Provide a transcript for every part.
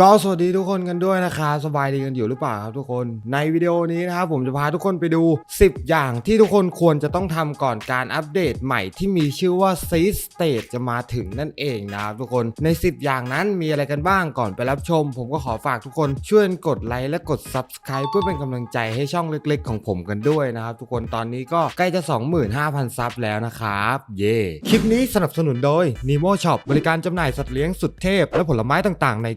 ก็สวัสดีทุกคนกันด้วยนะครับสบายดีกันอยู่หรือเปล่าครับทุกคนในวิดีโอนี้นะครับผมจะพาทุกคนไปดู 10 อย่างที่ทุกคนควรจะต้องทำก่อนการอัปเดตใหม่ที่มีชื่อว่า Seed State จะมาถึงนั่นเองนะครับทุกคนใน 10 อย่างนั้นมีอะไรกันบ้างก่อนไปรับชม ผมก็ขอฝากทุกคนช่วยกดไลค์และกด Subscribe เพื่อเป็นกำลังใจให้ช่องเล็กๆ ของผมกันด้วยนะครับทุกคนตอนนี้ก็ใกล้จะ 25,000 ซับแล้วนะครับเย่คลิปนี้สนับสนุนโดย Nemo Shop บริการจำหน่ายสัตว์เลี้ยงสุดเทพ และผลไม้ต่างๆ ใน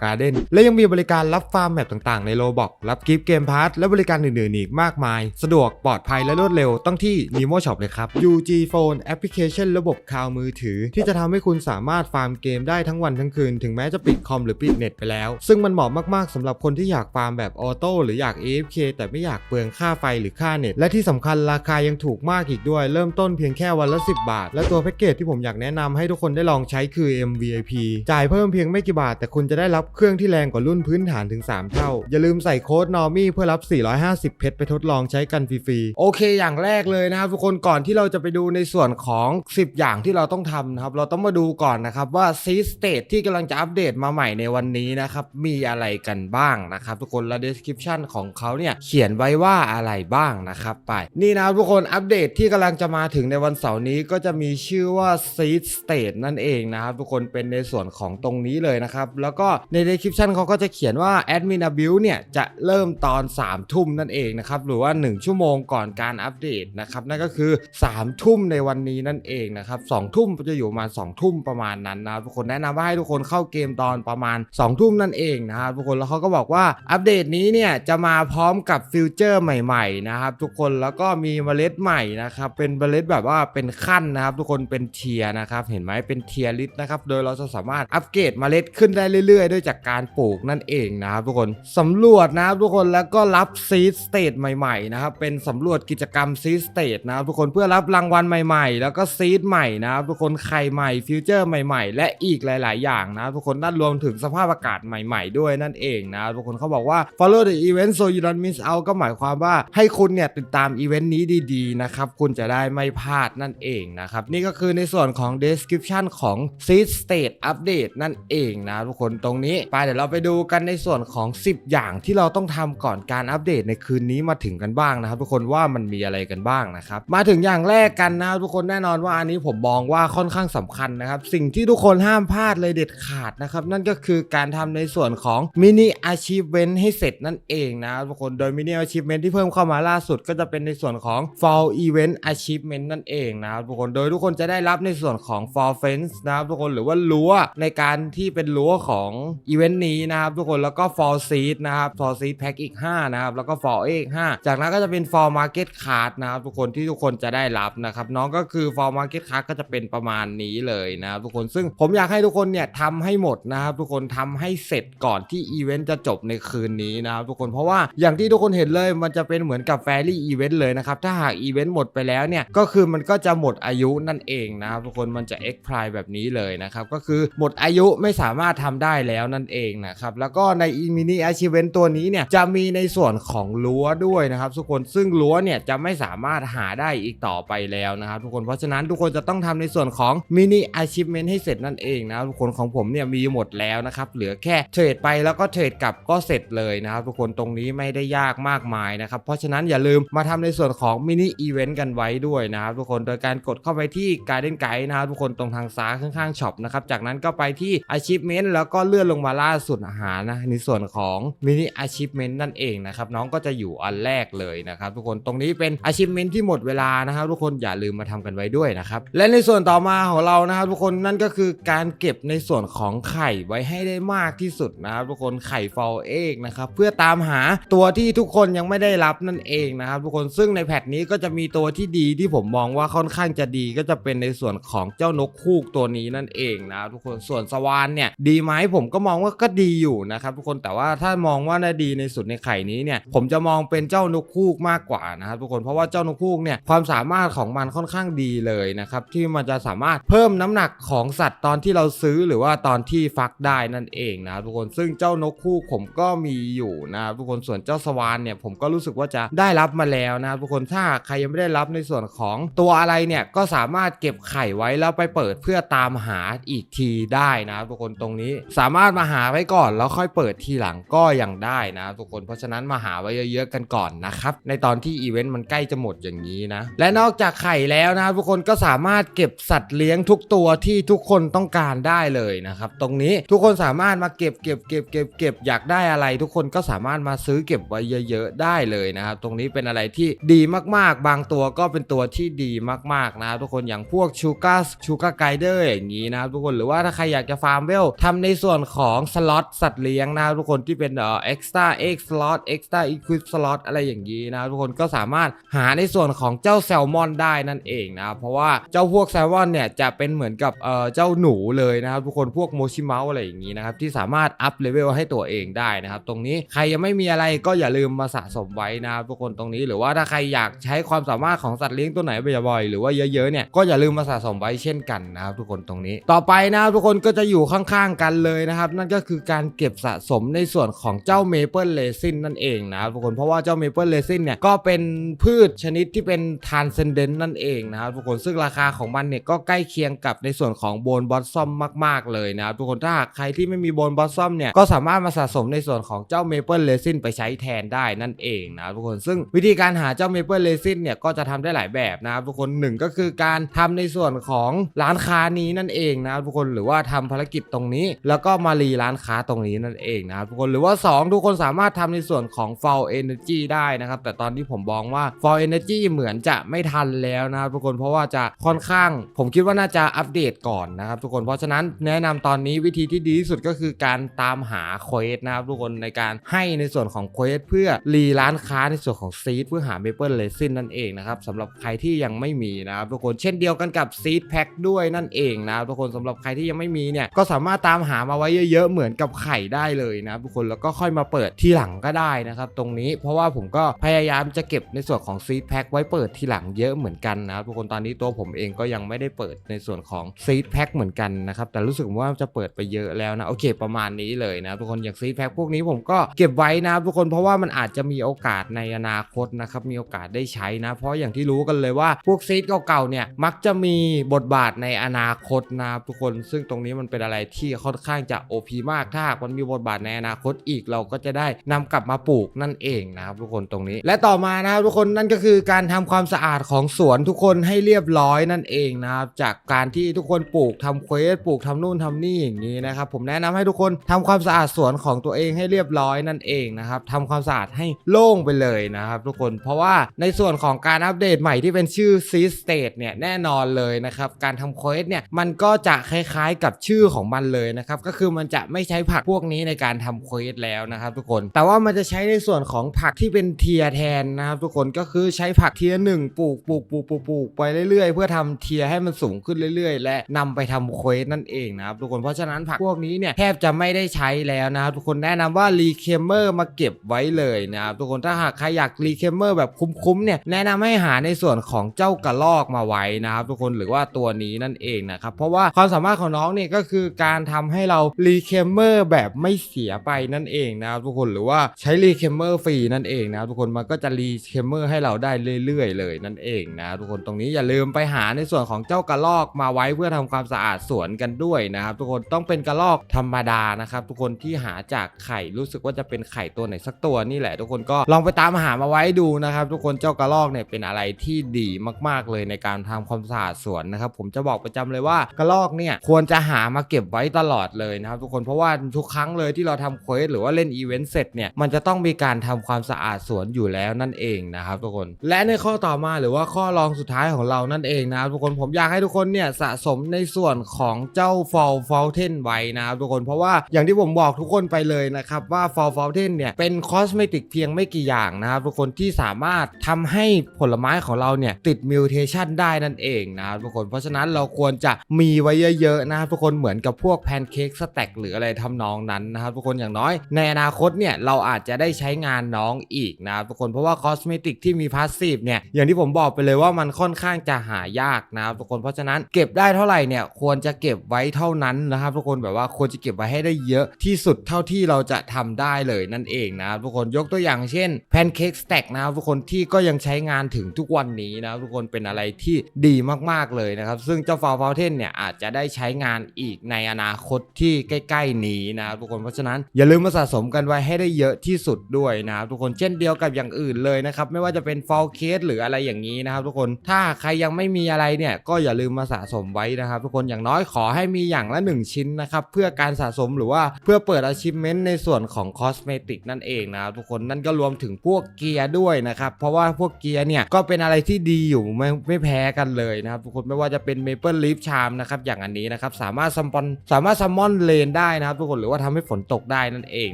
Glow Garden และยังมีบริการรับฟาร์มแมปต่างๆในโลบอกรับกิฟต์เกมพาร์ทและบริการอื่นๆอีกมากมาย สะดวกปลอดภัยและรวดเร็วต้องที่ Nemo Shop เลยครับ UG Phone แอปพลิเคชันระบบคลาวมือถือ ที่จะทำให้คุณสามารถฟาร์มเกมได้ทั้งวันทั้งคืน ถึงแม้จะปิดคอมหรือปิดเน็ตไปแล้ว ซึ่งมันเหมาะมากๆสำหรับคนที่อยากฟาร์มแบบออโต้หรืออยาก AFK แต่ไม่อยากเปลืองค่าไฟหรือค่าเน็ต และที่สำคัญราคายังถูกมากอีกด้วย เริ่มต้นเพียงแค่วันละ 10 บาท และตัวแพ็กเกจที่ผมอยากแนะนำให้ทุกคนได้ลองใช้คือ MVIP จ่ายเพิ่มเพียงไม่กี่บาท แต่คุณจะได้รับเครื่องที่แรงกว่ารุ่นพื้นฐานถึง 3 เท่า อย่าลืมใส่โค้ด NORMY เพื่อรับ 450 เพชรไปทดลองใช้กันฟรีๆ โอเคอย่างแรกเลยนะครับทุกคนก่อนที่เราจะไปดูในส่วนของ 10 อย่างที่เราต้องทำนะครับ เราต้องมาดูก่อนนะครับว่า C State ที่กำลังจะอัปเดตมาใหม่ในวันนี้นะครับ มีอะไรกันบ้างนะครับ ทุกคนและ description ของเขาเนี่ยเขียนไว้ว่าอะไรบ้างนะครับไป นี่นะครับทุกคนอัปเดตที่กำลังจะมาถึงในวันเสาร์นี้ก็จะมีชื่อว่า Seed State นั่นเองนะครับ ทุกคนเป็นในส่วนของตรงนี้เลยนะครับ แล้วก็ใน description เขาก็จะเขียนว่า Admin Abuse เนี่ยจะเริ่มตอน 3 ทุ่มนั่นเองนะครับหรือว่า 1 ชั่วโมงก่อนการอัปเดตนะครับนั่นก็คือ 3 ทุ่มในวันนี้นั่นเองนะครับ2ทุ่มจะอยู่ประมาณ2ทุ่มประมาณนั้นนะทุกคนแนะนำว่าให้ทุกคนเข้าเกมตอนประมาณ 2 ทุ่มนั่นเองนะครับทุกคนแล้วเขาก็บอกว่าอัปเดตนี้เนี่ยจะมาพร้อมกับฟิวเจอร์ใหม่ๆนะครับทุกคนแล้วก็มีเมล็ดใหม่นะครับเป็นเมล็ดแบบว่าเป็นขั้นนะครับ ทุกคนเป็นเทียนะครับเห็นไหมเป็นเทียลิสต์นะครับโดยเราจะสามารถอัปเกรดเมล็ดขึ้นได้เรื่อยๆด้วยจากากการปลูกนั่นเองนะครับทุกคนสำรวจนะครับทุกคนแล้วก็รับซีสเตทใหม่ๆนะครับเป็นสำรวจกิจกรรมซีสเตทนะครับทุกคนเพื่อรับรางวัลใหม่ๆ แล้วก็ซีดใหม่นะครับทุกคนไข่ใหม่ฟิวเจอร์ใหม่ๆ และอีกหลาย ๆ อย่างนะครับทุกคนนั่นรวมถึงสภาพอากาศใหม่ ๆ ด้วยนั่นเองนะครับทุกคนเขาบอกว่า follow the event so you don't miss out ก็หมายความว่าให้คุณเนี่ยติดตามอีเวนต์นี้ดีๆนะครับคุณจะได้ไม่พลาดนั่นเองนะครับนี่ก็คือในส่วนของ description ของ seed state update นั่นเองนะทุกคนตรงนี้ไปเดี๋ยวเราไปดูกันในส่วนของ 10 อย่างที่เราต้องทำก่อนการอัปเดตในคืนนี้มาถึงกันบ้างนะครับ ทุกคนว่ามันมีอะไรกันบ้างนะครับมาถึงอย่างแรกกันนะครับทุกคนแน่นอนว่าอันนี้ผมมองว่าค่อนข้างสำคัญนะครับ สิ่งที่ทุกคนห้ามพลาดเลยเด็ดขาดนะครับ นั่นก็คือการทำในส่วนของ mini achievement ให้เสร็จนั่นเองนะทุกคนโดย mini achievement ที่เพิ่มเข้ามาล่าสุด ก็จะเป็นในส่วนของ fall event achievement นั่นเองนะครับทุกคนโดยทุกคนจะได้รับในส่วนของ fall fence นะครับทุกคนหรือว่ารั้วในการที่เป็นรั้วของอีเวนต์นี้นะครับทุกคนแล้วก็ fall seed นะครับ fall seed pack อีก 5 นะครับ แล้วก็ fall egg 5จากนั้นก็จะเป็น fall market card นะครับทุกคนที่ทุกคนจะได้รับนะครับน้องก็คือ fall market card ก็จะเป็นประมาณนี้เลยนะครับทุกคนซึ่งผมอยากให้ทุกคนเนี่ยทำให้หมดนะครับทุกคนทำให้เสร็จก่อนที่อีเวนต์จะจบในคืนนี้นะครับทุกคนเพราะว่าอย่างที่ทุกคนเห็นเลยมันจะเป็นเหมือนกับแฟรี่อีเวนต์เลยนะครับถ้าหากอีเวนต์หมดไปแล้วเนี่ยก็คือมันก็จะหมดอายุนั่นเองนะครับทุกคนมันจะ e x p i r e แบบนี้เลยนะครับก็คือหมดอายุไม่สามารถทำได้แล้วนั่นเองนะครับแล้วก็ในมินิอาชีเวนตัวนี้เนี่ยจะมีในส่วนของรั้วด้วยนะครับทุกคนซึ่งรั้วเนี่ยจะไม่สามารถหาได้อีกต่อไปแล้วนะครับทุกคนเพราะฉะนั้นทุกคนจะต้องทำในส่วนของมินิอาชีเวนให้เสร็จนั่นเองนะครับทุกคนของผมเนี่ยมีหมดแล้วนะครับเหลือแค่เทรดไปแล้วก็เทรดกลับก็เสร็จเลยนะครับทุกคนตรงนี้ไม่ได้ยากมากมายนะครับเพราะฉะนั้นอย่าลืมมาทำในส่วนของมินิอีเวนต์กันไว้ด้วยนะครับทุกคนโดยการกดเข้าไปที่ Garden Guide นะครับทุกคนตรงทางซ้ายข้างๆช็อปนะครับจากนั้นก็ไปที่ Achievement แล้วก็เลื่อนลงมาล่าสุดอาหารนะในส่วนของ Mini Achievement นั่นเองนะครับน้องก็จะอยู่อันแรกเลยนะครับทุกคนตรงนี้เป็น Achievement ที่หมดเวลานะครับทุกคนอย่าลืมมาทำกันไว้ด้วยนะครับและในส่วนต่อมาของเรานะครับทุกคนนั่นก็คือการเก็บในส่วนของไข่ไว้ให้ได้มากที่สุดนะครับทุกคนไข่ฟอลเอกนะครับเพื่อตามหาตัวที่ทุกคนยังไม่ได้รับนั่นเองนะครับทุกคนซึ่งในแพทนี้ก็จะมีตัวที่ดีที่ผมมองว่าค่อนข้างจะดีก็จะเป็นในส่วนของเจ้านกคูกตัวนี้นั่นเองนะครับทุกคนส่วนสวานเนี่ยดีไหมผมก็มองว่าก็ดีอยู่นะครับทุกคนแต่ว่าถ้ามองว่าน่าดีในสุดในไข่นี้เนี่ยผมจะมองเป็นเจ้านกคูกมากกว่านะครับทุกคนเพราะว่าเจ้านกคูกเนี่ยความสามารถของมันค่อนข้างดีเลยนะครับที่มันจะสามารถเพิ่มน้ำหนักของสัตว์ตอนที่เราซื้อหรือว่าตอนที่ฟักได้นั่นเองนะครับทุกคนซึ่งเจ้านกคูกผมก็มีอยู่นะครับทุกคนส่วนเจ้าสวานเนี่ยผมก็รู้สึกว่าจะได้รับมาแล้วนะครับทุกคนถ้าใครยังไม่ได้รับในส่วนของตัวอะไรเนี่ยก็สามารถเก็บไข่ไว้แล้วไปเปิดเพื่อตามหาอีกทีได้นะครับทุกคนตรงนี้สามารถมาหาไว้ก่อนแล้วค่อยเปิดทีหลังก็ยังได้นะ ทุกคนเพราะฉะนั้นมาหาไว้เยอะๆกันก่อนนะครับในตอนที่อีเวนต์มันใกล้จะหมดอย่างนี้นะ และนอกจากไข่แล้วนะทุกคนก็สามารถเก็บสัตว์เลี้ยงทุกตัวที่ทุกคนต้องการได้เลยนะครับตรงนี้ทุกคนสามารถมาเก็บเก็บเก็บเก็บเก็บอยากได้อะไร ทุกคนก็สามารถมาซื้อเก็บไว้เยอะๆได้เลยนะครับตรงนี้เป็นอะไรที่ดีมากๆ บางตัวก็เป็นตัวที่ดีมากๆนะครับทุกคนอย่างพวกชูการ์ชูการ์ไกเดอร์อย่างนี้นะครับทุกคนหรือว่าถ้าใครอยากจะฟาร์มเวลทำในส่วนของสล็อตสัตว์เลี้ยงนะครับทุกคนที่เป็นเอ่อเอ็กซ์ต้าเอ็กซ์สล็อตเอ็กซ์ต้าอีควิปสล็อตอะไรอย่างนี้นะครับทุกคนก็สามารถหาในส่วนของเจ้าแซลมอนได้นั่นเองนะครับเพราะว่าเจ้าพวกแซลมอนเนี่ยจะเป็นเหมือนกับเอ่อเจ้าหนูเลยนะครับทุกคนพวกโมชิเมาอะไรอย่างนี้นะครับที่สามารถอัพเลเวลให้ตัวเองได้นะครับตรงนี้ใครยังไม่มีอะไรก็อย่าลืมมาสะสมไว้นะครับทุกคนตรงนี้หรือว่าถ้าใครอยากใช้ความสามารถของสัตว์เลี้ยงตัวไหนบ่อยๆหรือว่าเยอะๆเนี่ยก็อย่าลืมมาสะสมไว้เช่นกันนะครับทุกคนตรงนี้ ต่อไปนะครับทุกคนก็จะอยู่ข้างๆกันเลยนะครับนั่นก็คือการเก็บสะสมในส่วนของเจ้าเมเปิลเลซินนั่นเองนะครับทุกคนเพราะว่าเจ้าเมเปิลเลซินเนี่ยก็เป็นพืชชนิดที่เป็นทานเซนเดนนั่นเองนะครับทุกคนซึ่งราคาของมันเนี่ยก็ใกล้เคียงกับในส่วนของโบนบอสซอมมาก ๆ เลยนะครับทุกคนถ้าหากใครที่ไม่มีโบนบอสซอมเนี่ยก็สามารถมาสะสมในส่วนของเจ้าเมเปิลเลซินไปใช้แทนได้นั่นเองนะครับทุกคนซึ่งวิธีการหาเจ้าเมเปิลเลซินเนี่ยก็จะทำได้หลายแบบนะครับทุกคนหนึ่งก็คือการทำในส่วนของร้านค้านี้นั่นเองนะครับทุกคนหรือว่าทำภารกิจตรงนี้ แล้วก็มารีร้านค้าตรงนี้นั่นเองนะครับทุกคนหรือว่า 2 ทุกคนสามารถทำในส่วนของ fall energy ได้นะครับแต่ตอนที่ผมมองว่า fall energy เหมือนจะไม่ทันแล้วนะครับทุกคนเพราะว่าจะค่อนข้าง ผมคิดว่าน่าจะอัปเดตก่อนนะครับทุกคนเพราะฉะนั้นแนะนำตอนนี้วิธีที่ดีที่สุดก็คือการตามหาเควสนะครับทุกคนในการให้ในส่วนของเควสเพื่อรีร้านค้าในส่วนของซีดเพื่อหาเมเปิลเลซินนั่นเองนะครับสำหรับใครที่ยังไม่มีนะครับทุกคนเช่นเดียวกันกับซีดแพ็คด้วยนั่นเองนะครับทุกคนสำหรับใครที่ยังไม่มีเนี่ยก็สามารถตามหามาไว้เยอะๆเหมือนกับไข่ได้เลยนะทุกคนแล้วก็ค่อยมาเปิดทีหลังก็ได้นะครับตรงนี้เพราะว่าผมก็พยายามจะเก็บในส่วนของซีดแพ็คไว้เปิดทีหลังเยอะเหมือนกันนะครับทุกคนตอนนี้ตัวผมเองก็ยังไม่ได้เปิดในส่วนของซีดแพ็คเหมือนกันนะครับแต่รู้สึกว่าจะเปิดไปเยอะแล้วนะโอเคประมาณนี้เลยนะทุกคนอย่างซีดแพ็คพวกนี้ผมก็เก็บไว้นะทุกคนเพราะว่ามันอาจจะมีโอกาสในอนาคตนะครับมีโอกาสได้ใช้นะ เพราะอย่างที่รู้กันเลยว่าพวกซีดเก่าๆเนี่ยมักจะมีบทบาทในอนาคตนะครับทุกคนซึ่งตรงนี้มันเป็นอะไรที่ค่อนข้างจะ OP มากถ้าหากมันมีบทบาทในอนาคตอีกเราก็จะได้นำกลับมาปลูกนั่นเองนะครับทุกคนตรงนี้ และต่อมานะครับทุกคนนั่นก็คือการทำความสะอาดของสวนทุกคนให้เรียบร้อยนั่นเองนะครับจากการที่ทุกคนปลูกทำเควสปลูกทำนู่นทำนี่อย่างนี้นะครับผมแนะนำให้ทุกคนทำความสะอาดสวนของตัวเองให้เรียบร้อยนั่นเองนะครับทำความสะอาดให้โล่งไปเลยนะครับทุกคนเพราะว่าในส่วนของการอัปเดตใหม่ที่เป็นชื่อ s e a State เนี่ยแน่นอนเลยนะครับการทำเควสเนี่ยมันก็จะคล้ายๆกับชื่อของมันเลยนะครับก็คือมันจะไม่ใช้ผักพวกนี้ในการทำเควสแล้วนะครับทุกคน แต่ว่ามันจะใช้ในส่วนของผักที่เป็นเทียแทนนะครับทุกคนก็คือใช้ผักเทียหนึ่งปลูกปลูกปลูกปลูกปลูกไปเรื่อยๆ เพื่อทำเทียให้มันสูงขึ้นเรื่อยๆ และนำไปทำเควสนั่นเองนะครับทุกคนเพราะฉะนั้นผักพวกนี้เนี่ยแทบจะไม่ได้ใช้แล้วนะครับทุกคนแนะนำว่ารีเคมเมอร์มาเก็บไว้เลยนะครับทุกคนถ้าหากใครอยากรีเคมเมอร์แบบคุ้มๆเนี่ยแนะนำให้หาในส่วนของเจ้ากระลอกมาไว้นะครับทุกคนหรือว่าตัวนี้นั่นเองนะครับเพราะว่าความสามารถของน้องเนี่ยก็คือการทำให้เรารีีเคมเมอร์แบบไม่เสียไปนั่นเองนะครับทุกคนหรือว่าใช้รีเคมเมอร์ฟรีนั่นเองนะครับทุกคนมันก็จะรีเคมเมอร์ให้เราได้เรื่อยๆ เลยนั่นเองนะครับทุกคนตรงนี้อย่าลืมไปหาในส่วนของเจ้ากระลอกมาไว้เพื่อทำความสะอาดสวนกันด้วยนะครับทุกคนต้องเป็นกระลอกธรรมดานะครับทุกคนที่หาจากไข่รู้สึกว่าจะเป็นไข่ตัวไหนสักตัวนี่แหละ ทุกคนก็ลองไปตามหามาไว้ดูนะครับทุกคนเจ้ากระลอกเนี่ยเป็นอะไรที่ดีมากๆเลยในการทำความสะอาดสวนนะครับผมจะบอกประจำเลยว่ากระลอกเนี่ยควรจะหามาเก็บไว้ตลอดเลยนะครับทุกคนเพราะว่าทุกครั้งเลยที่เราทำเควสหรือว่าเล่นอีเวนต์เสร็จเนี่ยมันจะต้องมีการทำความสะอาดสวนอยู่แล้วนั่นเองนะครับทุกคนและในข้อต่อมาหรือว่าข้อรองสุดท้ายของเรานั่นเองนะครับทุกคนผมอยากให้ทุกคนเนี่ยสะสมในส่วนของเจ้า Fall Fountain ไว้นะครับทุกคนเพราะว่าอย่างที่ผมบอกทุกคนไปเลยนะครับว่า Fall Fountain เนี่ยเป็นคอสเมติกเพียงไม่กี่อย่างนะครับทุกคนที่สามารถทำให้ผลไม้ของเราเนี่ยติดมิวเทชันได้นั่นเองนะครับทุกคนเพราะฉะนั้นเราควรจะมีไว้เยอะๆนะครับทุกคนเหมือนกับพวกแพนเค้กสแต็กหรืออะไรทำนองนั้นนะครับทุกคนอย่างน้อย ในอนาคตเนี่ยเราอาจจะได้ใช้งานน้องอีกนะครับทุกคนเพราะว่าคอสเมติกที่มีพาสซีฟเนี่ยอย่างที่ผมบอกไปเลยว่ามันค่อนข้างจะหายากนะครับทุกคนเพราะฉะนั้นเก็บได้เท่าไหร่เนี่ยควรจะเก็บไว้เท่านั้นนะครับทุกคนแบบว่าควรจะเก็บไว้ให้ได้เยอะที่สุดเท่าที่เราจะทำได้เลยนั่นเองนะครับทุกคนยกตัวอย่างเช่นแพนเค้กสแต็กนะครับทุกคนที่ก็ยังใช้งานถึงทุกวันนี้นะครับทุกคนเป็นอะไรที่ดีมากๆเลยนะครับซึ่งเจ้าฟาวฟาวเทนเนี่ยอาจจะได้ใช้งานอีกในอนาคตที่ใกล้ๆนี้นะครับทุกคนเพราะฉะนั้นอย่าลืมมาสะสมกันไว้ให้ได้เยอะที่สุดด้วยนะครับทุกคนเช่นเดียวกับอย่างอื่นเลยนะครับไม่ว่าจะเป็น f a l c a s e หรืออะไรอย่างนี้นะครับทุกคนถ้าใครยังไม่มีอะไรเนี่ยก็อย่าลืมมาสะสมไว้นะครับทุกคนอย่างน้อยขอให้มีอย่างละ 1 ชิ้นนะครับเพื่อการสะสมหรือว่าเพื่อเปิด achievement ในส่วนของคอสเมติกนั่นเองนะครับทุกคนนั่นก็รวมถึงพวกเกียร์ด้วยนะครับเพราะว่าพวกเกียร์เนี่ยก็เป็นอะไรที่ดีอยู่ไม่ไม่แพ้กันเลยนะครับทุกคนไม่ว่าจะเป็น Maple Leaf Charm นะครับอย่างอันนี้นะครับสามารถซัมปอนสามารถซัมมอนเลนได้ได้นะครับทุกคนหรือว่าทำให้ฝนตกได้นั่นเอง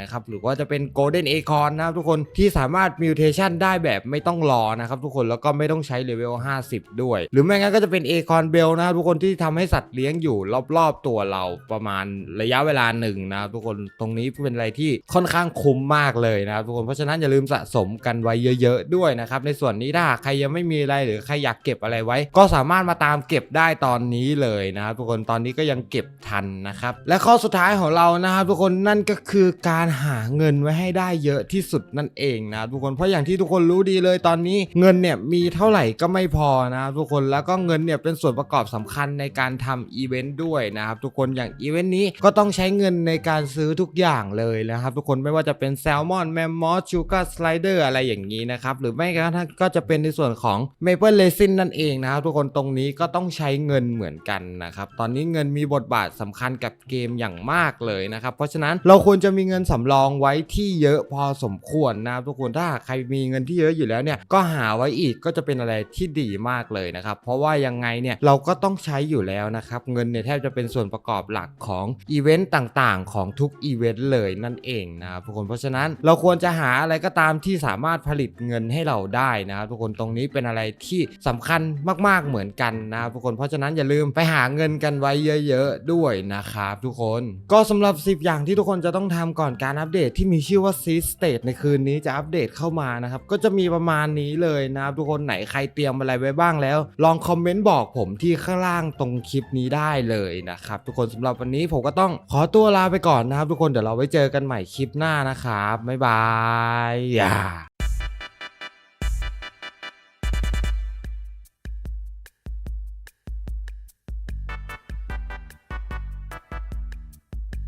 นะครับหรือว่าจะเป็น Golden Acorn นะครับทุกคนที่สามารถ Mutation ได้แบบไม่ต้องรอนะครับทุกคนแล้วก็ไม่ต้องใช้เลเวล50 ด้วย หรือไม่งั้นก็จะเป็น Acorn Bell นะครับทุกคนที่ทำให้สัตว์เลี้ยงอยู่รอบๆตัวเราประมาณระยะเวลาหนึ่งนะครับทุกคนตรงนี้เป็นอะไรที่ค่อนข้างคุ้มมากเลยนะครับทุกคนเพราะฉะนั้นอย่าลืมสะสมกันไว้เยอะ ๆ ด้วยนะครับในส่วนนี้ถ้าใครยังไม่มีอะไรหรือใครอยากเก็บอะไรไว้ ก็สามารถมาตามเก็บได้ตอนนี้เลยนะครับทุกคนตอนนี้ก็ยังเก็บทันนะครับและข้อสุดท้ายของเรานะครับทุกคนนั่นก็คือการหาเงินไว้ให้ได้เยอะที่สุดนั่นเองนะทุกคนเพราะอย่างที่ทุกคนรู้ดีเลยตอนนี้เงินเนี่ยมีเท่าไหร่ก็ไม่พอนะครับทุกคนแล้วก็เงินเนี่ยเป็นส่วนประกอบสำคัญในการทำอีเวนต์ด้วยนะครับทุกคนอย่างอีเวนต์นี้ก็ต้องใช้เงินในการซื้อทุกอย่างเลยนะครับทุกคนไม่ว่าจะเป็นแซลมอนแมมมอสชูการ์สไลเดอร์อะไรอย่างนี้นะครับหรือไม่กระทั่งก็จะเป็นในส่วนของเมเปิลเลซินนั่นเองนะครับทุกคนตรงนี้ก็ต้องใช้เงินเหมือนกันนะครับตอนนี้เงินมีบทบาทสำคัญกับเกมอย่างมากเลยนะครับ เพราะฉะนั้นเราควรจะมีเงินสำรองไว้ที่เยอะพอสมควรนะครับทุกคนถ้าใครมีเงินที่เยอะอยู่แล้วเนี่ยก็หาไว้อีกก็จะเป็นอะไรที่ดีมากเลยนะครับ เพราะว่ายังไงเนี่ยเราก็ต้องใช้อยู่แล้วนะครับเงินเนี่ยแทบจะเป็นส่วนประกอบหลักของอีเวนต์ต่างๆ ของทุกอีเวนต์เลยนั่นเองนะครับทุกคนเพราะฉะนั้นเราควรจะหาอะไรก็ตามที่สามารถผลิตเงินให้เราได้นะครับทุกคนตรงนี้เป็นอะไรที่สำคัญมากๆเหมือนกันนะครับทุกคนเพราะฉะนั้นอย่าลืมไปหาเงินกันไว้เยอะ ๆ ด้วยนะครับทุกคนก็สำหรับ 10 อย่างที่ทุกคนจะต้องทำก่อนการอัปเดตที่มีชื่อว่า Seed State ในคืนนี้จะอัปเดตเข้ามานะครับ ก็จะมีประมาณนี้เลยนะครับ ทุกคนไหนใครเตรียมอะไรไว้บ้างแล้ว ลองคอมเมนต์บอกผมที่ข้างล่างตรงคลิปนี้ได้เลยนะครับ ทุกคนสำหรับวันนี้ผมก็ต้องขอตัวลาไปก่อนนะครับ ทุกคนเดี๋ยวเราไว้เจอกันใหม่คลิปหน้านะครับบ๊ายบายอย่า